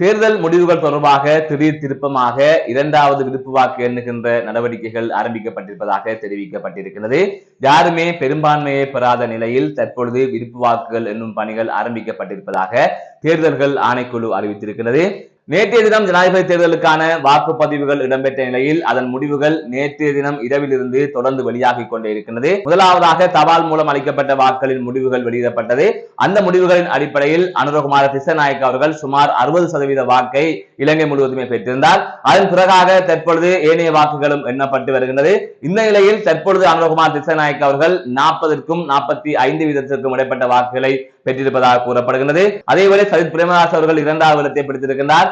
தேர்தல் முடிவுகள் தொடர்பாக திடீர் திருப்பமாக இரண்டாவது விருப்பு வாக்கு எண்ணுகின்ற நடவடிக்கைகள் ஆரம்பிக்கப்பட்டிருப்பதாக தெரிவிக்கப்பட்டிருக்கிறது. யாருமே பெரும்பான்மையை பெறாத நிலையில் தற்பொழுது விருப்பு வாக்குகள் என்னும் பணிகள் ஆரம்பிக்கப்பட்டிருப்பதாக தேர்தல்கள் ஆணைக்குழு அறிவித்திருக்கிறது. நேற்றைய தினம் ஜனாதிபதி தேர்தலுக்கான வாக்குப்பதிவுகள் இடம்பெற்ற நிலையில் அதன் முடிவுகள் நேற்றைய தினம் இரவிலிருந்து தொடர்ந்து வெளியாகிக் கொண்டே இருக்கின்றது. முதலாவதாக தபால் மூலம் அளிக்கப்பட்ட வாக்குகளின் முடிவுகள் வெளியிடப்பட்டது. அந்த முடிவுகளின் அடிப்படையில் அனுரகுமார திசநாயக் அவர்கள் சுமார் அறுபது சதவீத வாக்கை இலங்கை முழுவதுமே பெற்றிருந்தார். அதன் பிறகாக தற்பொழுது ஏனைய வாக்குகளும் எண்ணப்பட்டு வருகின்றது. இந்த நிலையில் தற்பொழுது அனுரகுமார் திசநாயக் அவர்கள் நாற்பதற்கும் நாற்பத்தி ஐந்து வீதத்திற்கும் இடைப்பட்ட வாக்குகளை பெற்றிருப்பதாக கூறப்படுகிறது அதேவேளை சஜித் பிரேமதாஸ் அவர்கள் இரண்டாவது இடத்தை பிடித்திருக்கின்றார்.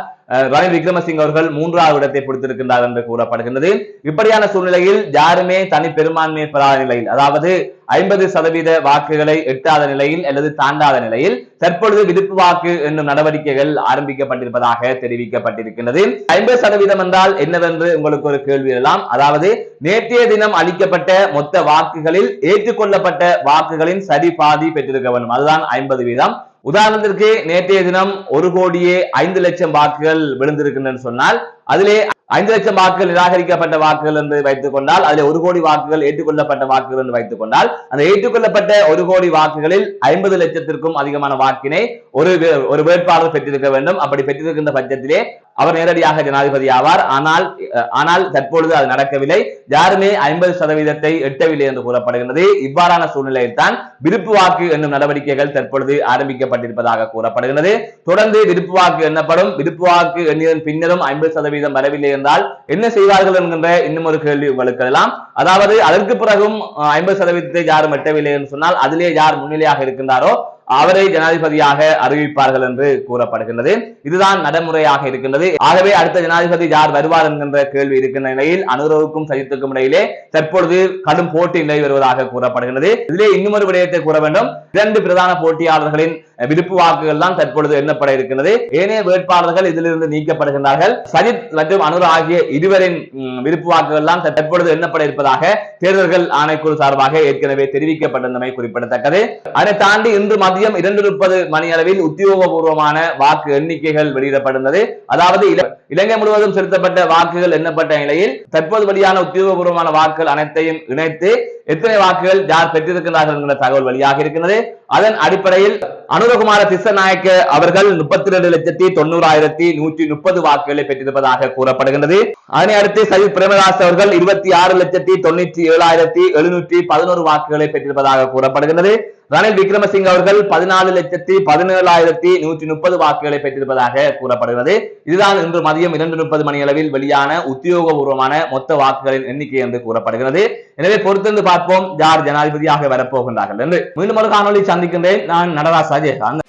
ரணில் விக்ரமசிங்க அவர்கள் மூன்றாவது இடத்தை பிடித்திருக்கின்றார் என்று கூறப்படுகின்றது. இப்படியான சூழ்நிலையில் யாருமே தனி பெரும்பான்மையை பெறாத நிலையில் அதாவது ஐம்பது சதவீத வாக்குகளை எட்டாத நிலையில் அல்லது தாண்டாத நிலையில் தற்பொழுது விடுப்பு வாக்கு என்னும் நடவடிக்கைகள் ஆரம்பிக்கப்பட்டிருப்பதாக தெரிவிக்கப்பட்டிருக்கின்றது. ஐம்பது சதவீதம் என்றால் என்னவென்று உங்களுக்கு ஒரு கேள்வி எழலாம் அதாவது நேற்றைய தினம் அளிக்கப்பட்ட மொத்த வாக்குகளில் ஏற்றுக்கொள்ளப்பட்ட வாக்குகளின் சரி பாதி பெற்றிருக்க வேண்டும். அதுதான் ஐம்பது வீதம். உதாரணத்திற்கு நேற்றைய தினம் ஒரு கோடியே ஐந்து லட்சம் வாக்குகள் விழுந்திருக்கின்றன சொன்னால் அதிலே ஐந்து லட்சம் வாக்குகள் நிராகரிக்கப்பட்ட வாக்குகள் என்று வைத்துக் கொண்டால் அதில் ஒரு கோடி வாக்குகள் ஏற்றுக்கொள்ளப்பட்ட வாக்குகள் என்று வைத்துக் கொண்டால் அந்த ஏற்றுக்கொள்ளப்பட்ட ஒரு கோடி வாக்குகளில் ஐம்பது லட்சத்திற்கும் அதிகமான வாக்கினை ஒரு ஒரு வேட்பாளர் பெற்றிருக்க வேண்டும். அப்படி பெற்றிருக்கின்ற பட்சத்திலே அவர் நேரடியாக ஜனாதிபதி ஆவார். ஆனால் ஆனால் தற்பொழுது அது நடக்கவில்லை. யாருமே ஐம்பது சதவீதத்தை எட்டவில்லை என்று கூறப்படுகின்றது. இவ்வாறான சூழ்நிலையில் தான் விருப்பு வாக்கு என்னும் நடவடிக்கைகள் தற்பொழுது ஆரம்பிக்கப்பட்டிருப்பதாக கூறப்படுகிறது தொடர்ந்து விருப்பு வாக்கு எண்ணப்படும். விருப்பு வாக்கு எண்ணியதன் பின்னரும் ஐம்பது சதவீதம் வரவில்லை என்றால் என்ன செய்வார்கள் என்கின்ற இன்னும் ஒரு கேள்வி வலுக்கலாம் அதாவது அதற்கு பிறகும் ஐம்பது சதவீதத்தை யாரும் எட்டவில்லை என்று சொன்னால் அதிலே யார் முன்னிலையாக இருக்கின்றாரோ அவரை ஜனாதிபதியாக அறிவிப்பார்கள் என்று கூறப்படுகின்றது. இதுதான் நடைமுறையாக இருக்கின்றது. ஆகவே அடுத்த ஜனாதிபதி யார் வருவார் என்கின்ற கேள்வி இருக்கின்ற நிலையில் அனுரவுக்கும் சஜித்துக்கும் இடையிலே தற்பொழுது கடும் போட்டி நிலை வருவதாக கூறப்படுகின்றது. இதிலே இன்னும் ஒரு விடயத்தை கூற வேண்டும். இரண்டு பிரதான போட்டியாளர்களின் விருப்பு வாக்குகள் தான் தற்பொழுது எண்ணப்பட இருக்கிறது ஏனைய வேட்பாளர்கள் இதிலிருந்து நீக்கப்படுகின்றார்கள். சஜித் மற்றும் அனுர் ஆகிய இருவரின் விருப்பு வாக்குகள் தான் தற்பொழுது எண்ணப்பட இருப்பதாக தேர்தல்கள் ஆணைக்குழு சார்பாக ஏற்கனவே தெரிவிக்கப்பட்டிருந்தமை குறிப்பிடத்தக்கது. அதை தாண்டி இன்று மதியம் இரண்டு முப்பது மணி அளவில் உத்தியோகபூர்வமான வாக்கு எண்ணிக்கைகள் வெளியிடப்பட்டிருந்தது அதாவது இலங்கை முழுவதும் செலுத்தப்பட்ட வாக்குகள் எண்ணப்பட்ட நிலையில் தற்போது வெளியான உத்தியோகபூர்வமான வாக்குகள் அனைத்தையும் இணைத்து எத்தனை வாக்குகள் யார் பெற்றிருக்கிறார்கள் என்கிற தகவல் வெளியாக இருக்கிறது அதன் அடிப்படையில் அனுரகுமார திசநாயக்க அவர்கள் முப்பத்தி ரெண்டு லட்சத்தி தொண்ணூறாயிரத்தி நூற்றி முப்பது வாக்குகளை பெற்றிருப்பதாக கூறப்படுகின்றது. அதனை அடுத்து சஜித் பிரேமதாஸ் அவர்கள் இருபத்தி ஆறு லட்சத்தி தொண்ணூற்றி ஏழாயிரத்தி எழுநூற்றி பதினோரு வாக்குகளை பெற்றிருப்பதாக கூறப்படுகின்றது. ரணில் விக்ரமசிங்க அவர்கள் பதினாலு லட்சத்தி பதினேழாயிரத்தி நூற்றி முப்பது வாக்குகளை பெற்றிருப்பதாக கூறப்படுகிறது. இதுதான் இன்று மதியம் இரண்டு முப்பது மணி அளவில் வெளியான உத்தியோகபூர்வமான மொத்த வாக்குகளின் எண்ணிக்கை என்று கூறப்படுகிறது. எனவே பொறுத்திருந்து பார்ப்போம். யார் ஜனாதிபதியாக வரப்போகின்றார்கள் என்று. மீண்டும் ஒரு காணொலி சந்திக்கின்றேன். நான் நடராஜ் அஜயகாந்த்